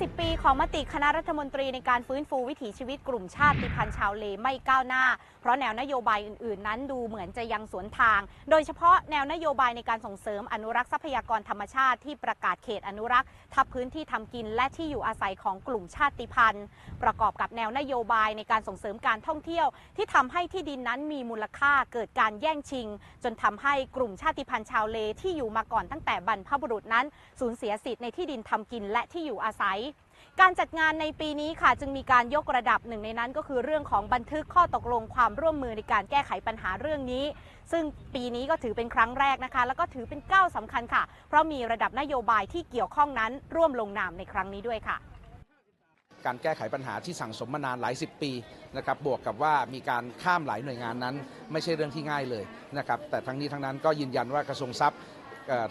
50ปี ของมติคณะรัฐมนตรีในการฟื้นฟูวิถีชีวิตกลุ่มชาติพันธุ์ชาวเลไม่ก้าวหน้า เพราะแนวนโยบายอื่นๆ นั้นดูเหมือนจะยังสวนทาง โดยเฉพาะแนวนโยบายในการส่งเสริมอนุรักษ์ทรัพยากรธรรมชาติที่ประกาศเขตอนุรักษ์ ทับพื้นที่ทำกินและที่อยู่อาศัยของกลุ่มชาติพันธุ์ ประกอบกับแนวนโยบายในการส่งเสริมการท่องเที่ยว ที่ทำให้ที่ดินนั้นมีมูลค่าเกิดการแย่งชิง จนทำให้กลุ่มชาติพันธุ์ชาวเลที่อยู่มาก่อนตั้งแต่บรรพบุรุษนั้นสูญเสียสิทธิ์ในที่ดินทำกินและที่อยู่อาศัย การจัดงานในปีนี้ค่ะจึงมีการยกระดับหนึ่งในนั้นก็คือเรื่องของบันทึกข้อตกลงความร่วมมือในการแก้ไขปัญหาเรื่องนี้ ซึ่งปีนี้ก็ถือเป็นครั้งแรกนะคะ แล้วก็ถือเป็นก้าวสำคัญค่ะ เพราะมีระดับนโยบายที่เกี่ยวข้องนั้นร่วมลงนามในครั้งนี้ด้วยค่ะ การแก้ไขปัญหาที่สั่งสมมานานหลายสิบปีนะครับบวกกับว่ามีการข้ามหลายหน่วยงานนั้น ไม่ใช่เรื่องที่ง่ายเลยนะครับแต่ทั้งนี้ทั้งนั้นก็ยืนยันว่ากระทรวงทรัพย์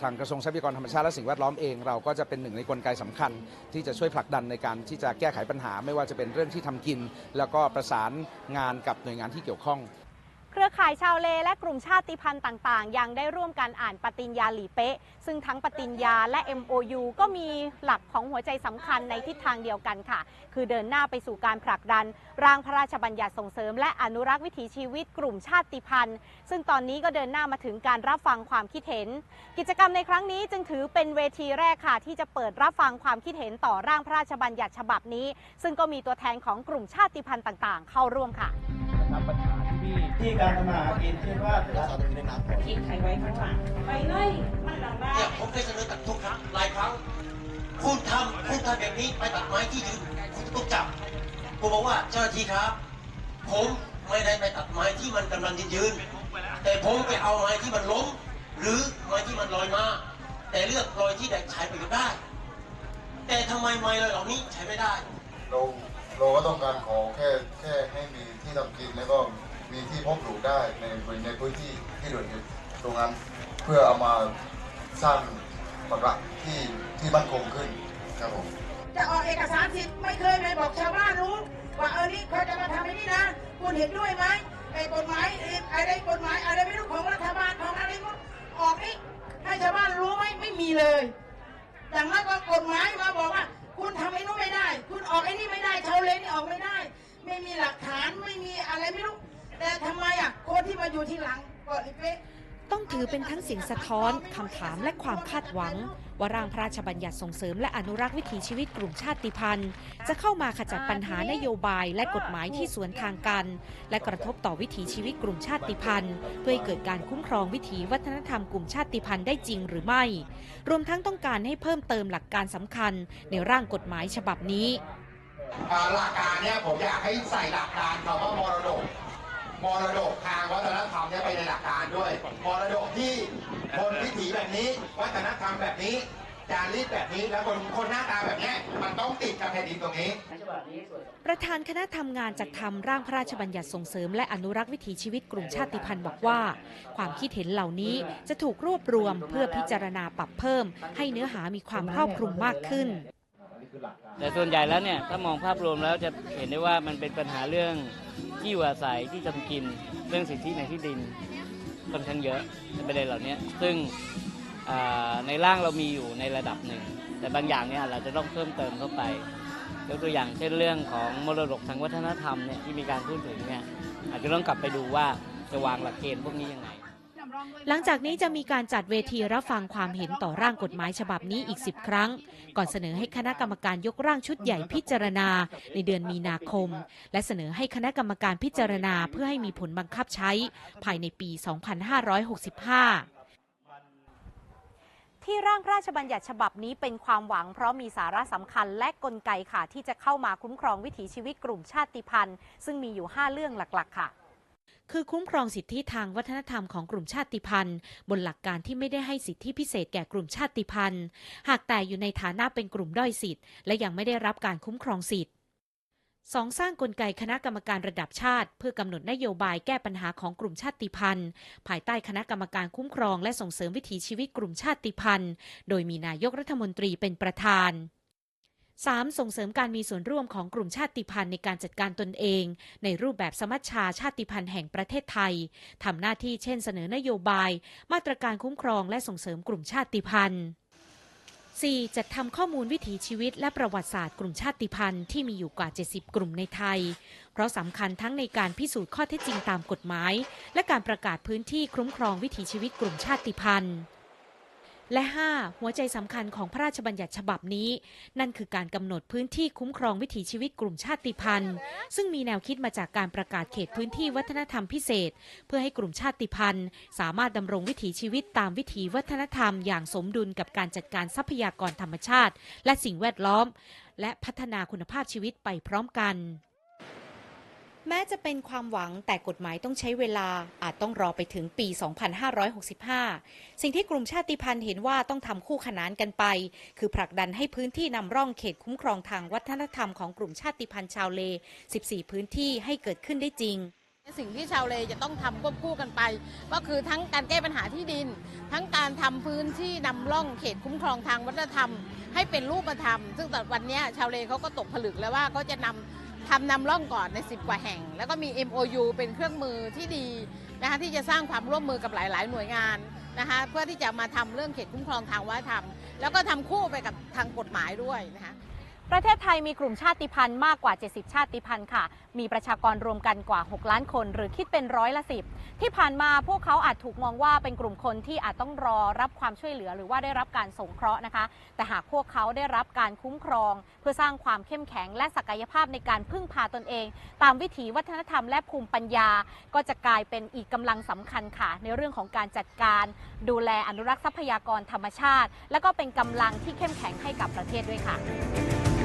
ทางกระทรวงทรัพยากรธรรมชาติและสิ่งแวดล้อมเอง เราก็จะเป็นหนึ่งในกลไกสำคัญ ที่จะช่วยผลักดันในการที่จะแก้ไขปัญหา ไม่ว่าจะเป็นเรื่องที่ทำกิน แล้วก็ประสานงานกับหน่วยงานที่เกี่ยวข้อง รือข่ายชาวเลและกลุ่มชาติพันธุ์ต่าง ๆ ยังได้ร่วมกันอ่านปฏิญญาหลีเป๊ะ ซึ่งทั้งปฏิญญาและ MOU ก็มีหลักของหัวใจสำคัญในทิศทางเดียวกันค่ะ คือเดินหน้าไปสู่การผลักดัน ร่างพระราชบัญญัติส่งเสริม และอนุรักษ์วิถีชีวิตกลุ่มชาติพันธุ์ ซึ่งตอนนี้ก็เดินหน้ามาถึงการรับฟังความคิดเห็น กิจกรรมในครั้งนี้จึงถือเป็นเวทีแรกค่ะ ที่จะเปิดรับฟังความคิดเห็นต่อร่างพระราชบัญญัติฉบับนี้ ซึ่งก็มีตัวแทนของกลุ่มชาติพันธุ์ต่าง ๆ เข้าร่วมค่ะ ที่พี่ที่การทำมาหากินเช่นว่าทิ้งใครไว้ข้างหลังไปเลยมันหลังบ้านเนี่ยผมเคยเสนอตัดทุกครั้งหลายครั้ง คุณทำคุณทำแบบนี้ไปตัดไม้ที่ยืนคุณต้องจับผมบอกว่าเจ้าหน้าที่ครับ ผมไม่ได้ไปตัดไม้ที่มันกำลังยืน แต่ผมไปเอาไม้ที่มันล้ม หรือไม้ที่มันลอยมาแต่เลือกลอยที่ได้ใช้ประโยชน์ได้ แต่ทำไมไม้ลอยเหล่านี้ใช้ไม่ได้ เราเราก็ต้องการขอแค่แค่ให้มีที่ทำกินแล้วก็ มีที่เพาะปลูกได้ในในพื้นที่ที่เหลืออยู่ตรงนั้นเพื่อเอามาสร้างปรักที่ที่มั่นคงขึ้นครับผมจะออกเอกสารสิทธิ์ไม่เคยไปบอกชาวบ้านรู้ว่าเออนี่เขาจะมาทำไอ้นี่นะ คุณเห็นด้วยไหมไอ้กฎหมาย อยู่ทีหลังก็ไอ้เป๊ะต้องถือเป็นทั้งเสียงสะท้อน คำถามและความคาดหวัง ว่าร่างพระราชบัญญัติส่งเสริมและอนุรักษ์วิถีชีวิตกลุ่มชาติพันธุ์ จะเข้ามาขจัดปัญหานโยบายและกฎหมายที่สวนทางกัน และกระทบต่อวิถีชีวิตกลุ่มชาติพันธุ์ เพื่อให้เกิดการคุ้มครองวิถีวัฒนธรรมกลุ่มชาติพันธุ์ได้จริงหรือไม่ รวมทั้งต้องการให้เพิ่มเติมหลักการสำคัญ ในร่างกฎหมายฉบับนี้อ่าหลักการเนี่ยผมอยากให้ใส่หลักการคำว่ามรดก มรดกทางวัฒนธรรมเนี่ยไปในหลักการด้วยมรดกที่คนวิถีแบบนี้ วัฒนธรรมแบบนี้จารีตแบบนี้แล้วคนคนหน้าตาแบบนี้มันต้องติดกับแผ่นดินตรงนี้ ประธานคณะทำงานจัดทำร่างพระราชบัญญัติส่งเสริม และอนุรักษ์วิถีชีวิตกลุ่มชาติพันธุ์บอกว่า ความคิดเห็นเหล่านี้จะถูกรวบรวมเพื่อพิจารณาปรับเพิ่ม ให้เนื้อหามีความครอบคลุมมากขึ้น แต่ส่วนใหญ่แล้วเนี่ยถ้ามองภาพรวมแล้วจะเห็นได้ว่ามันเป็นปัญหาเรื่องที่อยู่อาศัยที่ทำกินเรื่องสิทธิในที่ดินค่อนข้างเยอะในประเด็นเหล่านี้ซึ่งในร่างเรามีอยู่ในระดับหนึ่ง แต่บางอย่างเนี่ยเราจะต้องเพิ่มเติมเข้าไปยกตัวอย่างเช่นเรื่องของมรดกทางวัฒนธรรมเนี่ยที่มีการพูดถึงเนี่ยอาจจะต้องกลับไปดูว่าจะวางหลักเกณฑ์พวกนี้ยังไง หลังจากนี้จะมีการจัดเวทีรับฟังความเห็นต่อร่างกฎหมายฉบับนี้อีก 10 ครั้ง ก่อนเสนอให้คณะกรรมการยกร่างชุดใหญ่พิจารณาในเดือนมีนาคม และเสนอให้คณะกรรมการพิจารณาเพื่อให้มีผลบังคับใช้ ภายในปี 2565ที่ร่างพระราชบัญญัติฉบับนี้เป็นความหวัง เพราะมีสาระสำคัญและกลไกค่ะ ที่จะเข้ามาคุ้มครองวิถีชีวิตกลุ่มชาติพันธุ์ ซึ่งมีอยู่ 5 เรื่องหลัก ๆ ค่ะ คือคุ้มครองสิทธิทางวัฒนธรรมของกลุ่มชาติพันธุ์ บนหลักการที่ไม่ได้ให้สิทธิพิเศษแก่กลุ่มชาติพันธุ์ หากแต่อยู่ในฐานะเป็นกลุ่มด้อยสิทธิ์และยังไม่ได้รับการคุ้มครองสิทธิ์สองสร้างกลไกคณะกรรมการระดับชาติ เพื่อกำหนดนโยบายแก้ปัญหาของกลุ่มชาติพันธุ์ ภายใต้คณะกรรมการคุ้มครองและส่งเสริมวิถีชีวิตกลุ่มชาติพันธุ์ โดยมีนายกรัฐมนตรีเป็นประธาน 3. ส่งเสริมการมีส่วนร่วมของกลุ่มชาติพันธุ์ในการจัดการตนเอง ในรูปแบบสมัชชาชาติพันธุ์แห่งประเทศไทยทำหน้าที่เช่นเสนอนโยบาย มาตรการคุ้มครองและส่งเสริมกลุ่มชาติพันธุ์ 4. จัดทำข้อมูลวิถีชีวิตและประวัติศาสตร์กลุ่มชาติพันธุ์ที่มีอยู่กว่า 70 กลุ่มในไทย เพราะสำคัญทั้งในการพิสูจน์ข้อเท็จจริงตามกฎหมาย และการประกาศพื้นที่คุ้มครองวิถีชีวิตกลุ่มชาติพันธุ์ และ 5. หัวใจสำคัญของพระราชบัญญัติฉบับนี้ นั่นคือการกำหนดพื้นที่คุ้มครองวิถีชีวิตกลุ่มชาติพันธุ์ ซึ่งมีแนวคิดมาจากการประกาศเขตพื้นที่วัฒนธรรมพิเศษ เพื่อให้กลุ่มชาติพันธุ์ สามารถดำรงวิถีชีวิตตามวิถีวัฒนธรรม อย่างสมดุลกับการจัดการทรัพยากรธรรมชาติ และสิ่งแวดล้อม และพัฒนาคุณภาพชีวิตไปพร้อมกัน แม้จะเป็นความหวังแต่กฎหมายต้องใช้เวลาอาจต้องรอไปถึงปี 2565 สิ่งที่กลุ่มชาติพันธุ์เห็นว่าต้องทำคู่ขนานกันไป คือผลักดันให้พื้นที่นำร่องเขตคุ้มครองทางวัฒนธรรมของกลุ่มชาติพันธุ์ชาวเล 14 พื้นที่ให้เกิดขึ้นได้จริงสิ่งที่ชาวเลจะต้องทำควบคู่กันไป ก็คือทั้งการแก้ปัญหาที่ดิน ทั้งการทำพื้นที่นำร่องเขตคุ้มครองทางวัฒนธรรม ให้เป็นรูปธรรม ซึ่งแต่วันนี้ชาวเลเขาก็ตกผลึกแล้วว่าเขาจะนำ ทำนำร่องก่อนใน 10 กว่าแห่ง แล้วก็มี MOU เป็นเครื่องมือที่ดีนะคะที่จะสร้างความร่วมมือกับหลาย ๆ หน่วยงานนะคะเพื่อที่จะมาทำเรื่องเขตคุ้มครองทางวัฒนธรรม แล้วก็ทำคู่ไปกับทางกฎหมายด้วยนะคะ ประเทศไทยมีกลุ่มชาติพันธุ์มากกว่า 70 ชาติพันธุ์ค่ะ มีประชากรรวมกันกว่า 6 ล้านคน หรือคิดเป็นร้อยละสิบที่ผ่านมาพวกเขาอาจถูกมองว่าเป็นกลุ่มคนที่อาจต้องรอรับความช่วยเหลือ หรือว่าได้รับการสงเคราะห์นะคะ แต่หากพวกเขาได้รับการคุ้มครอง เพื่อสร้างความเข้มแข็งและศักยภาพในการพึ่งพาตนเอง ตามวิถีวัฒนธรรมและภูมิปัญญา ก็จะกลายเป็นอีกกำลังสำคัญค่ะ ในเรื่องของการจัดการ ดูแลอนุรักษ์ทรัพยากรธรรมชาติ และก็เป็นกำลังที่เข้มแข็งให้กับประเทศด้วยค่ะ